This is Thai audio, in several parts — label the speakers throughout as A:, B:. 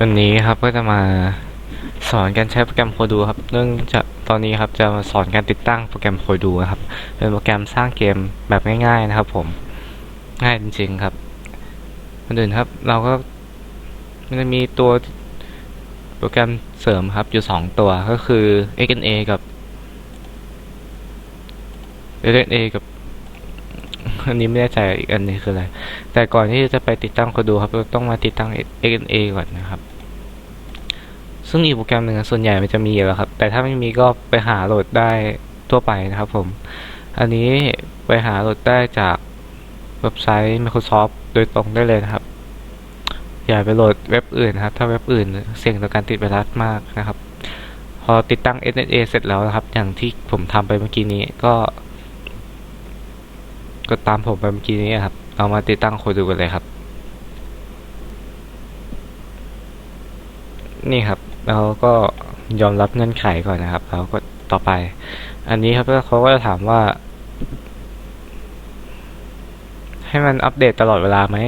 A: วันนี้ครับก็จะมาสอนการใช้โปรแกรมโคดูครับ เนื่องจากตอนนี้ครับจะมาสอนการติดตั้งโปรแกรมโคดูครับ เป็นโปรแกรมสร้างเกมแบบง่าย ๆนะครับ ผม ง่ายจริง ๆครับก่อนอื่นครับ เราก็มันจะมีตัวโปรแกรมเสริมครับอยู่สองตัวก็คือ XNA กับ XNA กับ อันนี้ไม่แน่ใจอีกอันนี้คืออะไร แต่ก่อนที่จะไปติดตั้งโคดูครับเราต้องมาติดตั้ง XNA ก่อนนะครับ ซึ่งอีกโปรแกรมหนึ่งส่วนใหญ่มันจะมีอยู่แล้วครับ แต่ถ้าไม่มีก็ไปหาโหลดได้ทั่วไปนะครับผม อันนี้ไปหาโหลดได้จากเว็บไซต์ Microsoft โดยตรงได้เลยนะครับ อย่าไปโหลดเว็บอื่นนะครับ ถ้าเว็บอื่นเสี่ยงต่อการติดไวรัสมากนะครับ พอติดตั้ง SNA เสร็จแล้วนะครับ อย่างที่ผมทำไปเมื่อกี้นี้ก็ ก็ตามผมไปเมื่อกี้นี้ครับ เอามาติดตั้งโคดูกันเลยครับ นี่ครับเราก็ยอมรับเงื่อนไขก่อนนะครับ แล้วก็ต่อไป อันนี้ครับเขาก็จะถามว่า ให้มันอัปเดตตลอดเวลาไหม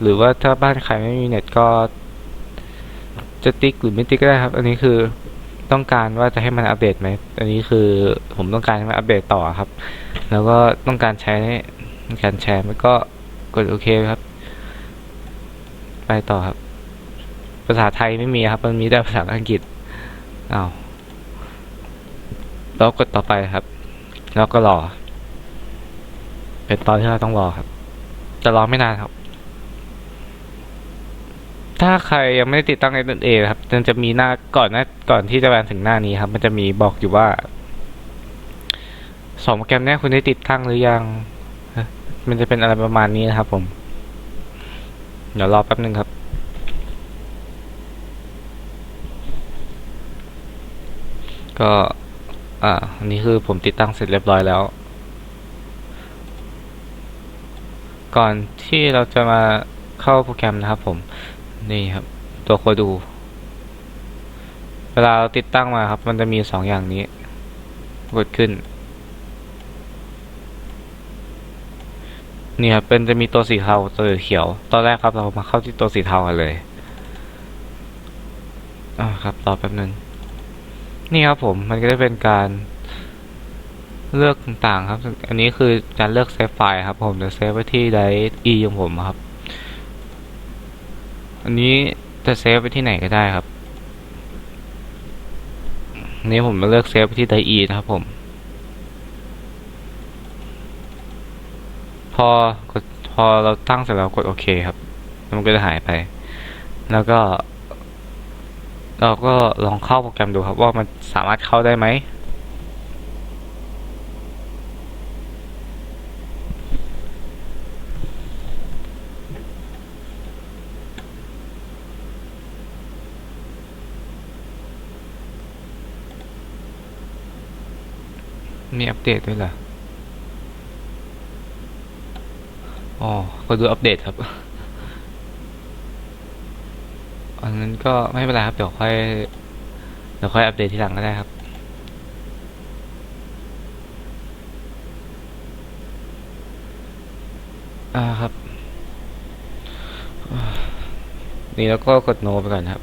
A: หรือว่าถ้าบ้านใครไม่มีเน็ตก็ จะติ๊กหรือไม่ติ๊กก็ได้ครับ อันนี้คือ ต้องการว่าจะให้มันอัปเดตไหม อันนี้คือผมต้องการให้มันอัปเดตต่อครับ แล้วก็ต้องการใช้การแชร์มันก็กดโอเคครับ ไปต่อครับ ภาษาไทยไม่มีครับ มันมีแต่ภาษาอังกฤษอ้าวแล้วกดต่อไปครับ แล้วก็รอ เป็นตอนที่เราต้องรอครับ จะรอไม่นานครับ ถ้าใครยังไม่ได้ติดตั้ง SNA ครับมันจะมีหน้าก่อนหน้าก่อนที่จะมาถึงหน้านี้ครับ มันจะมีบอกอยู่ว่าสองโปรแกรมนี้คุณได้ติดตั้งหรือยัง มันจะเป็นอะไรประมาณนี้นะครับผม เดี๋ยวรอแป๊บนึงครับก็อ่าอันนี้คือผมติดตั้งเสร็จเรียบร้อยแล้ว ก่อนที่เราจะมาเข้าโปรแกรมนะครับผม นี่ครับ ตัวโคดู เวลาเราติดตั้งมาครับ มันจะมีสองอย่างนี้ กดขึ้น นี่ครับเป็นจะมีตัวสีเทาตัวเขียว ตอนแรกครับเรามาเข้าที่ตัวสีเทากันเลยอ่าครับรอแป๊บนึงนี่ครับผมมันก็จะเป็นการเลือกต่างๆครับ อันนี้คือการเลือกเซฟไฟล์ครับ ผมจะเซฟไว้ที่ไดร์ E ของผมครับ อันนี้จะเซฟไว้ที่ไหนก็ได้ครับนี้ผมมาเลือกเซฟไว้ที่ไดร์ E นะครับผม พอกดพอเราตั้งเสร็จแล้วกดโอเคครับ มันก็จะหายไป แล้วก็ เราก็ลองเข้าโปรแกรมดูครับว่ามันสามารถเข้าได้ไหม มีอัปเดตด้วยเหรอ อ๋อก็ดูอัปเดตครับ อันนั้นก็ไม่เป็นไรครับ เดี๋ยวค่อย เดี๋ยวค่อยอัปเดตทีหลังก็ได้ครับอ่าครับ นี่แล้วก็กดโนไปก่อนครับ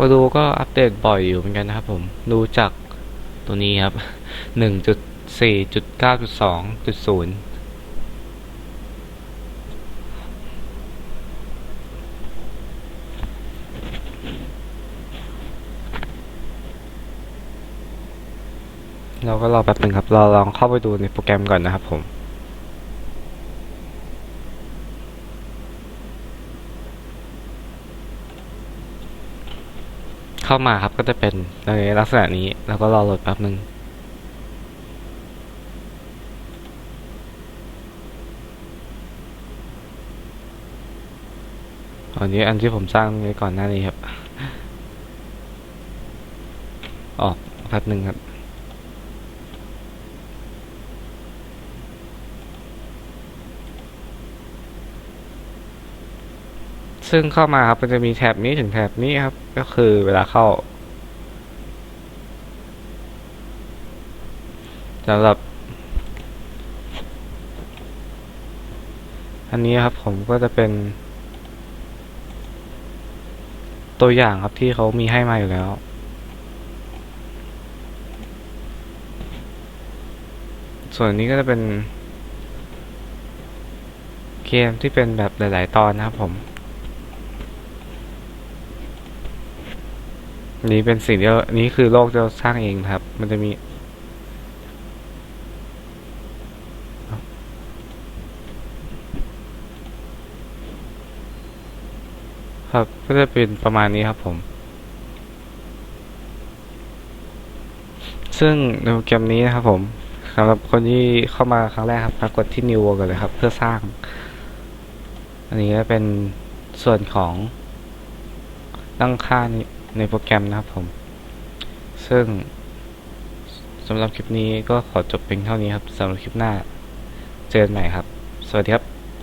A: พอดูก็อัปเดตบ่อยอยู่เหมือนกันนะครับผม ดูจากตัวนี้ครับหนึ่งจุดสี่จุดเก้าจุดสองจุดศูนย์เราก็รอแป๊บหนึ่งครับเราลองเข้าไปดูในโปรแกรมก่อนนะครับผม เข้ามาครับก็จะเป็นในลักษณะนี้แล้วก็รอโหลดแป๊บหนึ่งอันนี้อันที่ผมสร้างไว้ก่อนหน้านี้ครับ ออกแป๊บหนึ่งครับ ซึ่งเข้ามาครับมันจะมีแถบนี้ถึงแถบนี้ครับ ก็คือเวลาเข้าสำหรับ อันนี้ครับผมก็จะเป็น ตัวอย่างครับที่เขามีให้มาอยู่แล้วส่วนนี้ก็จะเป็น เกมที่เป็นแบบหลาย ๆ ตอนนะครับผม นี่เป็นสิ่งที่นี่คือโลกที่เราสร้างเองครับ มันจะมี ครับก็จะเป็นประมาณนี้ครับผม ซึ่งในโปรแกรมนี้นะครับผมสำหรับคนที่เข้ามาครั้งแรกครับกดที่ New World กันเลยครับ เพื่อสร้าง อันนี้ก็เป็นส่วนของตั้งค่าใน ในโปรแกรมนะครับผม ซึ่งสำหรับคลิปนี้ก็ขอจบเพียงเท่านี้ครับสำหรับคลิปหน้า เจอกันใหม่ครับ สวัสดีครับ